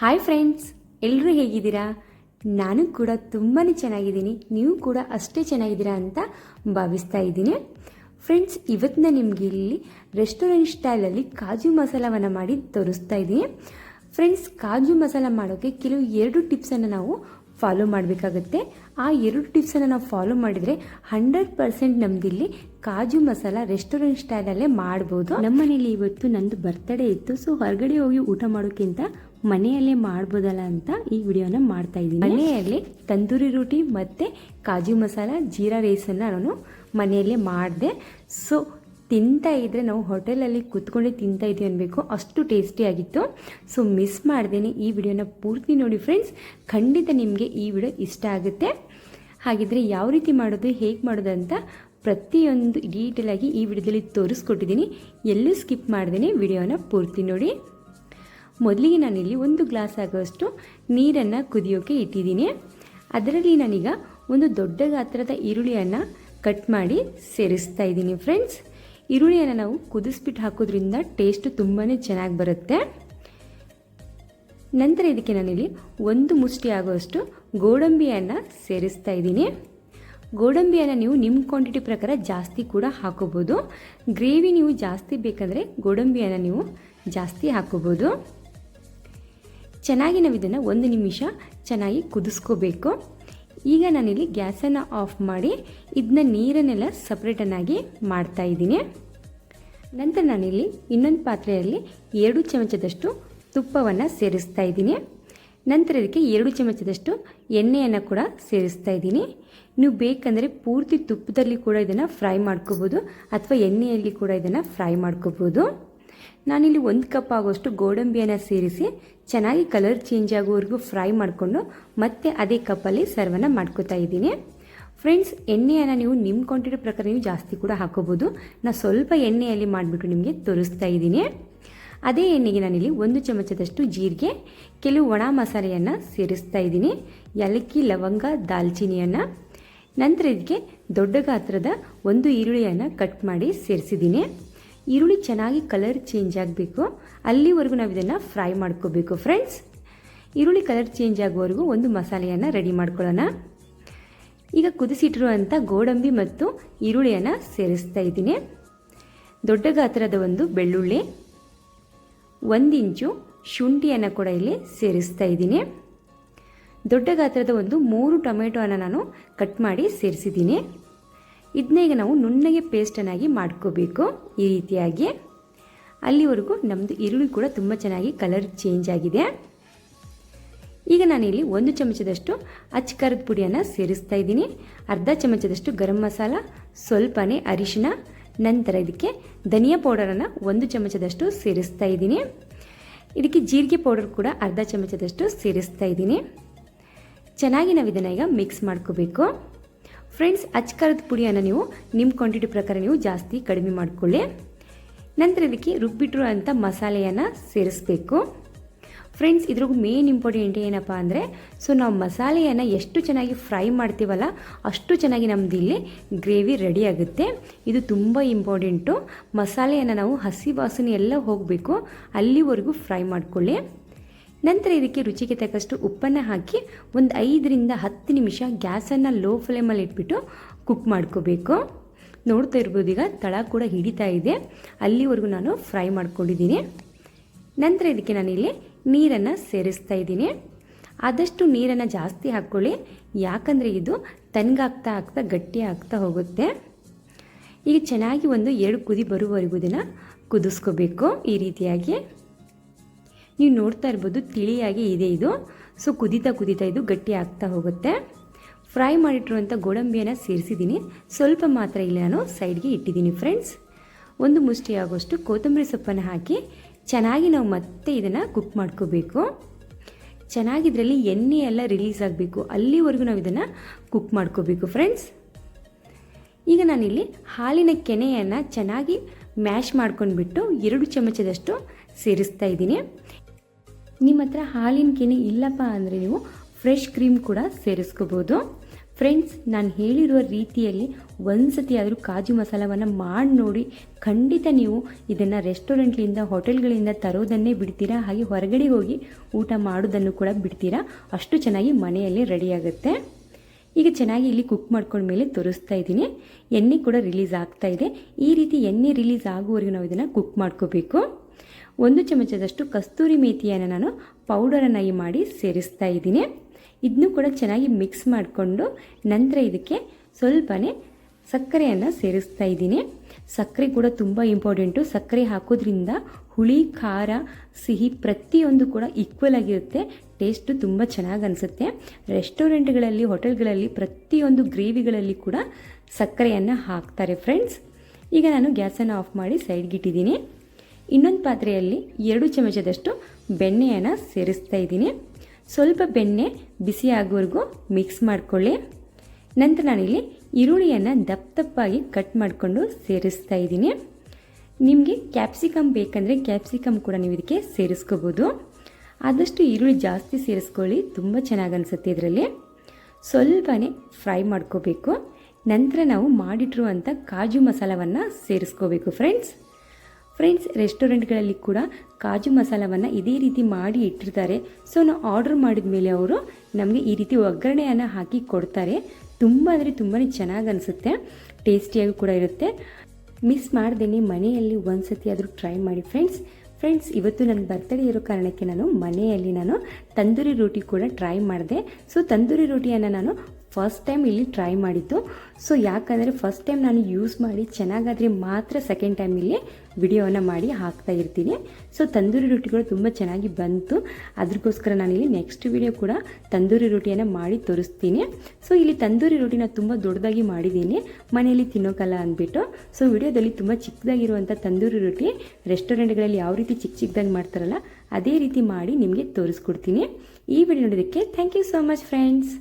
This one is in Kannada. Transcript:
ಹಾಯ್ ಫ್ರೆಂಡ್ಸ್ ಎಲ್ಲರೂ ಹೇಗಿದ್ದೀರಾ? ನಾನು ಕೂಡ ತುಂಬಾ ಚೆನ್ನಾಗಿದ್ದೀನಿ. ನೀವು ಕೂಡ ಅಷ್ಟೇ ಚೆನ್ನಾಗಿದ್ದೀರಾ ಅಂತ ಭಾವಿಸ್ತಾ ಇದ್ದೀನಿ. ಫ್ರೆಂಡ್ಸ್ ಇವತ್ತಿನ ನಿಮಗೆ ಇಲ್ಲಿ ರೆಸ್ಟೋರೆಂಟ್ ಸ್ಟೈಲಲ್ಲಿ ಕಾಜು ಮಸಾಲವನ್ನು ಮಾಡಿ ತೋರಿಸ್ತಾ ಇದ್ದೀನಿ. ಫ್ರೆಂಡ್ಸ್ ಕಾಜು ಮಸಾಲ ಮಾಡೋಕ್ಕೆ ಕೆಲವು ಎರಡು ಟಿಪ್ಸನ್ನು ನಾವು ಫಾಲೋ ಮಾಡಬೇಕಾಗುತ್ತೆ. ಆ ಎರಡು ಟಿಪ್ಸನ್ನು ನಾವು ಫಾಲೋ ಮಾಡಿದರೆ ಹಂಡ್ರೆಡ್ ಪರ್ಸೆಂಟ್ ನಮ್ದಿಲ್ಲಿ ಕಾಜು ಮಸಾಲ ರೆಸ್ಟೋರೆಂಟ್ ಸ್ಟೈಲಲ್ಲೇ ಮಾಡ್ಬೋದು. ನಮ್ಮನೇಲಿ ಇವತ್ತು ನಂದು ಬರ್ತ್ಡೇ ಇತ್ತು ಸೊ ಹೊರಗಡೆ ಹೋಗಿ ಊಟ ಮಾಡೋಕ್ಕಿಂತ ಮನೆಯಲ್ಲೇ ಮಾಡ್ಬೋದಲ್ಲ ಅಂತ ಈ ವಿಡಿಯೋನ ಮಾಡ್ತಾ ಇದ್ದೀನಿ. ಮನೆಯಲ್ಲಿ ತಂದೂರಿ ರೋಟಿ ಮತ್ತು ಕಾಜು ಮಸಾಲ, ಜೀರಾ ರೈಸನ್ನು ನಾನು ಮನೆಯಲ್ಲೇ ಮಾಡಿದೆ. ಸೊ ತಿಂತಾ ಇದ್ದರೆ ನಾವು ಹೋಟೆಲಲ್ಲಿ ಕೂತ್ಕೊಂಡೆ ತಿಂತಾ ಇದ್ದೀವಿ ಅನ್ಬೇಕು. ಅಷ್ಟು ಟೇಸ್ಟಿಯಾಗಿತ್ತು ಸೊ ಮಿಸ್ ಮಾಡ್ದೇನೆ ಈ ವಿಡಿಯೋನ ಪೂರ್ತಿ ನೋಡಿ ಫ್ರೆಂಡ್ಸ್ ಖಂಡಿತ ನಿಮಗೆ ಈ ವಿಡಿಯೋ ಇಷ್ಟ ಆಗುತ್ತೆ. ಹಾಗಿದ್ರೆ ಯಾವ ರೀತಿ ಮಾಡೋದು, ಹೇಗೆ ಮಾಡೋದು ಅಂತ ಪ್ರತಿಯೊಂದು ಡೀಟೇಲಾಗಿ ಈ ವಿಡಿಯೋದಲ್ಲಿ ತೋರಿಸ್ಕೊಟ್ಟಿದ್ದೀನಿ. ಎಲ್ಲೂ ಸ್ಕಿಪ್ ಮಾಡ್ದೇನೆ ವಿಡಿಯೋನ ಪೂರ್ತಿ ನೋಡಿ. ಮೊದಲಿಗೆ ನಾನಿಲ್ಲಿ ಒಂದು ಗ್ಲಾಸ್ ಆಗುವಷ್ಟು ನೀರನ್ನು ಕುದಿಯೋಕೆ ಇಟ್ಟಿದ್ದೀನಿ. ಅದರಲ್ಲಿ ನಾನೀಗ ಒಂದು ದೊಡ್ಡ ಗಾತ್ರದ ಈರುಳ್ಳಿಯನ್ನು ಕಟ್ ಮಾಡಿ ಸೇರಿಸ್ತಾ ಇದ್ದೀನಿ ಫ್ರೆಂಡ್ಸ್. ಈರುಳ್ಳಿಯನ್ನು ನಾವು ಕುದಿಸ್ಬಿಟ್ಟು ಹಾಕೋದ್ರಿಂದ ಟೇಸ್ಟು ತುಂಬಾ ಚೆನ್ನಾಗಿ ಬರುತ್ತೆ. ನಂತರ ಇದಕ್ಕೆ ನಾನಿಲ್ಲಿ ಒಂದು ಮುಷ್ಟಿ ಆಗುವಷ್ಟು ಗೋಡಂಬಿಯನ್ನು ಸೇರಿಸ್ತಾ ಇದ್ದೀನಿ. ಗೋಡಂಬಿಯನ್ನು ನೀವು ನಿಮ್ಮ ಕ್ವಾಂಟಿಟಿ ಪ್ರಕಾರ ಜಾಸ್ತಿ ಕೂಡ ಹಾಕೋಬೋದು. ಗ್ರೇವಿ ನೀವು ಜಾಸ್ತಿ ಬೇಕಂದರೆ ಗೋಡಂಬಿಯನ್ನು ನೀವು ಜಾಸ್ತಿ ಹಾಕೋಬೋದು. ಚೆನ್ನಾಗಿ ನಾವು ಇದನ್ನು ಒಂದು ನಿಮಿಷ ಚೆನ್ನಾಗಿ ಕುದಿಸ್ಕೋಬೇಕು. ಈಗ ನಾನಿಲ್ಲಿ ಗ್ಯಾಸನ್ನು ಆಫ್ ಮಾಡಿ ಇದನ್ನ ನೀರನ್ನೆಲ್ಲ ಸಪ್ರೇಟನ್ನಾಗಿ ಮಾಡ್ತಾ ಇದ್ದೀನಿ. ನಂತರ ನಾನಿಲ್ಲಿ ಇನ್ನೊಂದು ಪಾತ್ರೆಯಲ್ಲಿ ಎರಡು ಚಮಚದಷ್ಟು ತುಪ್ಪವನ್ನು ಸೇರಿಸ್ತಾ ಇದ್ದೀನಿ. ನಂತರ ಇದಕ್ಕೆ ಎರಡು ಚಮಚದಷ್ಟು ಎಣ್ಣೆಯನ್ನು ಕೂಡ ಸೇರಿಸ್ತಾ ಇದ್ದೀನಿ. ನೀವು ಬೇಕಂದರೆ ಪೂರ್ತಿ ತುಪ್ಪದಲ್ಲಿ ಕೂಡ ಇದನ್ನು ಫ್ರೈ ಮಾಡ್ಕೋಬೋದು ಅಥವಾ ಎಣ್ಣೆಯಲ್ಲಿ ಕೂಡ ಇದನ್ನು ಫ್ರೈ ಮಾಡ್ಕೋಬೋದು. ನಾನಿಲ್ಲಿ ಒಂದು ಕಪ್ ಆಗೋಷ್ಟು ಗೋಡಂಬಿಯನ್ನು ಸೇರಿಸಿ ಚೆನ್ನಾಗಿ ಕಲರ್ ಚೇಂಜ್ ಆಗೋವರೆಗೂ ಫ್ರೈ ಮಾಡಿಕೊಂಡು ಮತ್ತೆ ಅದೇ ಕಪ್ಪಲ್ಲಿ ಸರ್ವನ್ನು ಮಾಡ್ಕೋತಾ ಇದ್ದೀನಿ. ಫ್ರೆಂಡ್ಸ್ ಎಣ್ಣೆಯನ್ನು ನೀವು ನಿಮ್ಮ ಕ್ವಾಂಟಿಟಿ ಪ್ರಕಾರ ನೀವು ಜಾಸ್ತಿ ಕೂಡ ಹಾಕೋಬೋದು. ನಾನು ಸ್ವಲ್ಪ ಎಣ್ಣೆಯಲ್ಲಿ ಮಾಡಿಬಿಟ್ಟು ನಿಮಗೆ ತೋರಿಸ್ತಾ ಇದ್ದೀನಿ. ಅದೇ ಎಣ್ಣೆಗೆ ನಾನಿಲ್ಲಿ ಒಂದು ಚಮಚದಷ್ಟು ಜೀರಿಗೆ, ಕೆಲವು ಒಣ ಮಸಾಲೆಯನ್ನು ಸೇರಿಸ್ತಾ ಇದ್ದೀನಿ. ಏಲಕ್ಕಿ, ಲವಂಗ, ದಾಲ್ಚಿನಿಯನ್ನು. ನಂತರ ಇದಕ್ಕೆ ದೊಡ್ಡ ಗಾತ್ರದ ಒಂದು ಈರುಳ್ಳಿಯನ್ನು ಕಟ್ ಮಾಡಿ ಸೇರಿಸಿದ್ದೀನಿ. ಈರುಳ್ಳಿ ಚೆನ್ನಾಗಿ ಕಲರ್ ಚೇಂಜ್ ಆಗಬೇಕು. ಅಲ್ಲಿವರೆಗೂ ನಾವು ಇದನ್ನು ಫ್ರೈ ಮಾಡ್ಕೋಬೇಕು ಫ್ರೆಂಡ್ಸ್ ಈರುಳ್ಳಿ ಕಲರ್ ಚೇಂಜ್ ಆಗುವವರೆಗೂ ಒಂದು ಮಸಾಲೆಯನ್ನು ರೆಡಿ ಮಾಡ್ಕೊಳ್ಳೋಣ. ಈಗ ಕುದಿಸಿಟ್ಟಿರುವಂಥ ಗೋಡಂಬಿ ಮತ್ತು ಈರುಳ್ಳಿಯನ್ನು ಸೇರಿಸ್ತಾ ಇದ್ದೀನಿ. ದೊಡ್ಡ ಗಾತ್ರದ ಒಂದು ಬೆಳ್ಳುಳ್ಳಿ, ಒಂದು ಇಂಚು ಶುಂಠಿಯನ್ನು ಕೂಡ ಇಲ್ಲಿ ಸೇರಿಸ್ತಾ ಇದ್ದೀನಿ. ದೊಡ್ಡ ಗಾತ್ರದ ಒಂದು ಮೂರು ಟೊಮೆಟೊನ ನಾನು ಕಟ್ ಮಾಡಿ ಸೇರಿಸಿದ್ದೀನಿ. ಇದನ್ನ ಈಗ ನಾವು ನುಣ್ಣಗೆ ಪೇಸ್ಟನ್ನಾಗಿ ಮಾಡ್ಕೋಬೇಕು ಈ ರೀತಿಯಾಗಿ. ಅಲ್ಲಿವರೆಗೂ ನಮ್ಮದು ಈರುಳ್ಳಿ ಕೂಡ ತುಂಬ ಚೆನ್ನಾಗಿ ಕಲರ್ ಚೇಂಜ್ ಆಗಿದೆ. ಈಗ ನಾನಿಲ್ಲಿ ಒಂದು ಚಮಚದಷ್ಟು ಅಚ್ಚ ಖಾರದ ಪುಡಿಯನ್ನು ಸೇರಿಸ್ತಾ ಇದ್ದೀನಿ. ಅರ್ಧ ಚಮಚದಷ್ಟು ಗರಂ ಮಸಾಲ, ಸ್ವಲ್ಪನೇ ಅರಿಶಿನ ನಂತರ ಇದಕ್ಕೆ ಧನಿಯಾ ಪೌಡರನ್ನು ಒಂದು ಚಮಚದಷ್ಟು ಸೇರಿಸ್ತಾ ಇದ್ದೀನಿ. ಇದಕ್ಕೆ ಜೀರಿಗೆ ಪೌಡರ್ ಕೂಡ ಅರ್ಧ ಚಮಚದಷ್ಟು ಸೇರಿಸ್ತಾ ಇದ್ದೀನಿ. ಚೆನ್ನಾಗಿ ನಾವು ಇದನ್ನು ಈಗ ಮಿಕ್ಸ್ ಮಾಡ್ಕೋಬೇಕು. ಫ್ರೆಂಡ್ಸ್ ಅಚ್ಚ ಖಾರದ ಪುಡಿಯನ್ನು ನೀವು ನಿಮ್ಮ ಕ್ವಾಂಟಿಟಿ ಪ್ರಕಾರ ನೀವು ಜಾಸ್ತಿ ಕಡಿಮೆ ಮಾಡಿಕೊಳ್ಳಿ. ನಂತರ ಇದಕ್ಕೆ ರುಬ್ಬಿಟ್ಟಿರೋ ಅಂಥ ಮಸಾಲೆಯನ್ನು ಸೇರಿಸಬೇಕು. ಫ್ರೆಂಡ್ಸ್ ಇದ್ರಾಗ ಮೇನ್ ಇಂಪಾರ್ಟೆಂಟ್ ಏನಪ್ಪ ಅಂದರೆ ಸೊ ನಾವು ಮಸಾಲೆಯನ್ನು ಎಷ್ಟು ಚೆನ್ನಾಗಿ ಫ್ರೈ ಮಾಡ್ತೀವಲ್ಲ, ಅಷ್ಟು ಚೆನ್ನಾಗಿ ನಮ್ದು ಇಲ್ಲಿ ಗ್ರೇವಿ ರೆಡಿ ಆಗುತ್ತೆ. ಇದು ತುಂಬ ಇಂಪಾರ್ಟೆಂಟು ಮಸಾಲೆಯನ್ನು ನಾವು ಹಸಿ ವಾಸನೆ ಎಲ್ಲ ಹೋಗಬೇಕು, ಅಲ್ಲಿವರೆಗೂ ಫ್ರೈ ಮಾಡ್ಕೊಳ್ಳಿ. ನಂತರ ಇದಕ್ಕೆ ರುಚಿಗೆ ತಕ್ಕಷ್ಟು ಉಪ್ಪನ್ನು ಹಾಕಿ ಒಂದು ಐದರಿಂದ ಹತ್ತು ನಿಮಿಷ ಗ್ಯಾಸನ್ನು ಲೋ ಫ್ಲೇಮಲ್ಲಿ ಇಟ್ಬಿಟ್ಟು ಕುಕ್ ಮಾಡ್ಕೋಬೇಕು. ನೋಡ್ತಾ ಇರ್ಬೋದು ಈಗ ತಳ ಕೂಡ ಹಿಡಿತಾ ಇದೆ. ಅಲ್ಲಿವರೆಗೂ ನಾನು ಫ್ರೈ ಮಾಡ್ಕೊಂಡಿದ್ದೀನಿ. ನಂತರ ಇದಕ್ಕೆ ನಾನಿಲ್ಲಿ ನೀರನ್ನು ಸೇರಿಸ್ತಾ ಇದ್ದೀನಿ. ಆದಷ್ಟು ನೀರನ್ನು ಜಾಸ್ತಿ ಹಾಕ್ಕೊಳ್ಳಿ. ಯಾಕಂದರೆ ಇದು ತನ್ಗಾಗ್ತಾ ಆಗ್ತಾ ಗಟ್ಟಿ ಆಗ್ತಾ ಹೋಗುತ್ತೆ. ಈಗ ಚೆನ್ನಾಗಿ ಒಂದು ಎರಡು ಕುದಿ ಬರುವವರೆಗೂ ಇದನ್ನು ಕುದಿಸ್ಕೋಬೇಕು ಈ ರೀತಿಯಾಗಿ. ನೀವು ನೋಡ್ತಾ ಇರ್ಬೋದು, ತಿಳಿಯಾಗಿ ಇದೆ ಇದು. ಸೊ ಕುದೀತಾ ಕುದೀತಾ ಇದು ಗಟ್ಟಿ ಆಗ್ತಾ ಹೋಗುತ್ತೆ. ಫ್ರೈ ಮಾಡಿಟ್ಟಿರುವಂಥ ಗೋಡಂಬಿಯನ್ನು ಸೇರಿಸಿದ್ದೀನಿ. ಸ್ವಲ್ಪ ಮಾತ್ರ ಇಲ್ಲಿ ನಾನು ಸೈಡ್ಗೆ ಇಟ್ಟಿದ್ದೀನಿ ಫ್ರೆಂಡ್ಸ್ ಒಂದು ಮುಷ್ಟಿ ಆಗೋಷ್ಟು ಕೊತ್ತಂಬರಿ ಸೊಪ್ಪನ್ನು ಹಾಕಿ ಚೆನ್ನಾಗಿ ನಾವು ಮತ್ತೆ ಇದನ್ನು ಕುಕ್ ಮಾಡ್ಕೋಬೇಕು. ಚೆನ್ನಾಗಿ ಇದರಲ್ಲಿ ಎಣ್ಣೆ ಎಲ್ಲ ರಿಲೀಸ್ ಆಗಬೇಕು. ಅಲ್ಲಿವರೆಗೂ ನಾವು ಇದನ್ನು ಕುಕ್ ಮಾಡ್ಕೋಬೇಕು ಫ್ರೆಂಡ್ಸ್ ಈಗ ನಾನಿಲ್ಲಿ ಹಾಲಿನ ಕೆನೆಯನ್ನು ಚೆನ್ನಾಗಿ ಮ್ಯಾಶ್ ಮಾಡ್ಕೊಂಡ್ಬಿಟ್ಟು ಎರಡು ಚಮಚದಷ್ಟು ಸೇರಿಸ್ತಾ ಇದ್ದೀನಿ. ನಿಮ್ಮ ಹತ್ರ ಹಾಲಿನ ಕೆನೆ ಇಲ್ಲಪ್ಪ ಅಂದರೆ ನೀವು ಫ್ರೆಶ್ ಕ್ರೀಮ್ ಕೂಡ ಸೇರಿಸ್ಕೋಬೋದು. ಫ್ರೆಂಡ್ಸ್ ನಾನು ಹೇಳಿರುವ ರೀತಿಯಲ್ಲಿ ಒಂದು ಸತಿ ಆದರೂ ಕಾಜು ಮಸಾಲವನ್ನು ಮಾಡಿ ನೋಡಿ, ಖಂಡಿತ ನೀವು ಇದನ್ನು ರೆಸ್ಟೋರೆಂಟ್ಲಿಂದ ಹೋಟೆಲ್ಗಳಿಂದ ತರೋದನ್ನೇ ಬಿಡ್ತೀರಾ? ಹಾಗೆ ಹೊರಗಡೆ ಹೋಗಿ ಊಟ ಮಾಡೋದನ್ನು ಕೂಡ ಬಿಡ್ತೀರಾ? ಅಷ್ಟು ಚೆನ್ನಾಗಿ ಮನೆಯಲ್ಲಿ ರೆಡಿಯಾಗುತ್ತೆ ಈಗ ಚೆನ್ನಾಗಿ ಇಲ್ಲಿ ಕುಕ್ ಮಾಡ್ಕೊಂಡ್ಮೇಲೆ ತೋರಿಸ್ತಾ ಇದ್ದೀನಿ. ಎಣ್ಣೆ ಕೂಡ ರಿಲೀಸ್ ಆಗ್ತಾ ಇದೆ. ಈ ರೀತಿ ಎಣ್ಣೆ ರಿಲೀಸ್ ಆಗುವವರೆಗೂ ನಾವು ಇದನ್ನು ಕುಕ್ ಮಾಡ್ಕೋಬೇಕು. ಒಂದು ಚಮಚದಷ್ಟು ಕಸ್ತೂರಿ ಮೇಥಿಯನ್ನು ನಾನು ಪೌಡರನ್ನಾಗಿ ಮಾಡಿ ಸೇರಿಸ್ತಾ ಇದ್ದೀನಿ. ಇದನ್ನು ಕೂಡ ಚೆನ್ನಾಗಿ ಮಿಕ್ಸ್ ಮಾಡಿಕೊಂಡು ನಂತರ ಇದಕ್ಕೆ ಸ್ವಲ್ಪನೇ ಸಕ್ಕರೆಯನ್ನು ಸೇರಿಸ್ತಾ ಇದ್ದೀನಿ. ಸಕ್ಕರೆ ಕೂಡ ತುಂಬ ಇಂಪಾರ್ಟೆಂಟು. ಸಕ್ಕರೆ ಹಾಕೋದ್ರಿಂದ ಹುಳಿ, ಖಾರ, ಸಿಹಿ ಪ್ರತಿಯೊಂದು ಕೂಡ ಈಕ್ವಲ್ ಆಗಿರುತ್ತೆ. ಟೇಸ್ಟು ತುಂಬ ಚೆನ್ನಾಗಿ ಅನಿಸುತ್ತೆ. ರೆಸ್ಟೋರೆಂಟ್ಗಳಲ್ಲಿ, ಹೋಟೆಲ್ಗಳಲ್ಲಿ ಪ್ರತಿಯೊಂದು ಗ್ರೇವಿಗಳಲ್ಲಿ ಕೂಡ ಸಕ್ಕರೆಯನ್ನು ಹಾಕ್ತಾರೆ ಫ್ರೆಂಡ್ಸ್. ಈಗ ನಾನು ಗ್ಯಾಸನ್ನು ಆಫ್ ಮಾಡಿ ಸೈಡ್ಗಿಟ್ಟಿದ್ದೀನಿ. ಇನ್ನೊಂದು ಪಾತ್ರೆಯಲ್ಲಿ ಎರಡು ಚಮಚದಷ್ಟು ಬೆಣ್ಣೆಯನ್ನು ಸೇರಿಸ್ತಾ ಇದ್ದೀನಿ. ಸ್ವಲ್ಪ ಬೆಣ್ಣೆ ಬಿಸಿ ಆಗೋವರೆಗೂ ಮಿಕ್ಸ್ ಮಾಡಿಕೊಳ್ಳಿ. ನಂತರ ನಾನಿಲ್ಲಿ ಈರುಳ್ಳಿಯನ್ನು ದಪ್ಪ ದಪ್ಪಾಗಿ ಕಟ್ ಮಾಡಿಕೊಂಡು ಸೇರಿಸ್ತಾ ಇದ್ದೀನಿ. ನಿಮಗೆ ಕ್ಯಾಪ್ಸಿಕಮ್ ಬೇಕಂದರೆ ಕ್ಯಾಪ್ಸಿಕಮ್ ಕೂಡ ನೀವು ಇದಕ್ಕೆ ಸೇರಿಸ್ಕೋಬೋದು. ಆದಷ್ಟು ಈರುಳ್ಳಿ ಜಾಸ್ತಿ ಸೇರಿಸ್ಕೊಳ್ಳಿ, ತುಂಬ ಚೆನ್ನಾಗಿ ಅನಿಸುತ್ತೆ ಇದರಲ್ಲಿ. ಸ್ವಲ್ಪನೇ ಫ್ರೈ ಮಾಡ್ಕೋಬೇಕು. ನಂತರ ನಾವು ಮಾಡಿಟ್ಟಿರುವಂಥ ಕಾಜು ಮಸಾಲವನ್ನು ಸೇರಿಸ್ಕೋಬೇಕು ಫ್ರೆಂಡ್ಸ್ ಫ್ರೆಂಡ್ಸ್, ರೆಸ್ಟೋರೆಂಟ್ಗಳಲ್ಲಿ ಕೂಡ ಕಾಜು ಮಸಾಲವನ್ನು ಇದೇ ರೀತಿ ಮಾಡಿ ಇಟ್ಟಿರ್ತಾರೆ. ಸೊ ನಾವು ಆರ್ಡರ್ ಮಾಡಿದ ಮೇಲೆ ಅವರು ನಮಗೆ ಈ ರೀತಿ ಒಗ್ಗರಣೆಯನ್ನು ಹಾಕಿ ಕೊಡ್ತಾರೆ. ತುಂಬ ಅಂದರೆ ತುಂಬಾ ಚೆನ್ನಾಗಿ ಅನಿಸುತ್ತೆ. ಟೇಸ್ಟಿಯಾಗಿ ಕೂಡ ಇರುತ್ತೆ. ಮಿಸ್ ಮಾಡ್ದೇನೆ ಮನೆಯಲ್ಲಿ ಒಂದು ಸತಿ ಆದರೂ ಟ್ರೈ ಮಾಡಿ ಫ್ರೆಂಡ್ಸ್. ಫ್ರೆಂಡ್ಸ್, ಇವತ್ತು ನನ್ನ ಬರ್ತಡೇ ಇರೋ ಕಾರಣಕ್ಕೆ ನಾನು ಮನೆಯಲ್ಲಿ ನಾನು ತಂದೂರಿ ರೋಟಿ ಕೂಡ ಟ್ರೈ ಮಾಡಿದೆ. ಸೊ ತಂದೂರಿ ರೋಟಿಯನ್ನು ನಾನು ಫಸ್ಟ್ ಟೈಮ್ ಇಲ್ಲಿ ಟ್ರೈ ಮಾಡಿದ್ದು. ಸೊ ಯಾಕಂದರೆ ಫಸ್ಟ್ ಟೈಮ್ ನಾನು ಯೂಸ್ ಮಾಡಿ ಚೆನ್ನಾಗಾದರೆ ಮಾತ್ರ ಸೆಕೆಂಡ್ ಟೈಮ್ ಇಲ್ಲಿ ವಿಡಿಯೋವನ್ನು ಮಾಡಿ ಹಾಕ್ತಾ ಇರ್ತೀನಿ. ಸೊ ತಂದೂರಿ ರೊಟ್ಟಿಗಳು ತುಂಬ ಚೆನ್ನಾಗಿ ಬಂತು. ಅದಕ್ಕೋಸ್ಕರ ನಾನಿಲ್ಲಿ ನೆಕ್ಸ್ಟ್ ವಿಡಿಯೋ ಕೂಡ ತಂದೂರಿ ರೊಟ್ಟಿಯನ್ನು ಮಾಡಿ ತೋರಿಸ್ತೀನಿ. ಸೊ ಇಲ್ಲಿ ತಂದೂರಿ ರೊಟ್ಟಿನ ತುಂಬ ದೊಡ್ಡದಾಗಿ ಮಾಡಿದ್ದೀನಿ. ಮನೆಯಲ್ಲಿ ತಿನ್ನೋಕಲ್ಲ ಅಂದ್ಬಿಟ್ಟು. ಸೊ ವಿಡಿಯೋದಲ್ಲಿ ತುಂಬ ಚಿಕ್ಕದಾಗಿರುವಂಥ ತಂದೂರಿ ರೊಟ್ಟಿ ರೆಸ್ಟೋರೆಂಟ್ಗಳಲ್ಲಿ ಯಾವ ರೀತಿ ಚಿಕ್ಕ ಚಿಕ್ಕದಾಗಿ ಮಾಡ್ತಾರಲ್ಲ, ಅದೇ ರೀತಿ ಮಾಡಿ ನಿಮಗೆ ತೋರಿಸ್ಕೊಡ್ತೀನಿ. ಈ ವಿಡಿಯೋ ನೋಡೋದಕ್ಕೆ thank you so much friends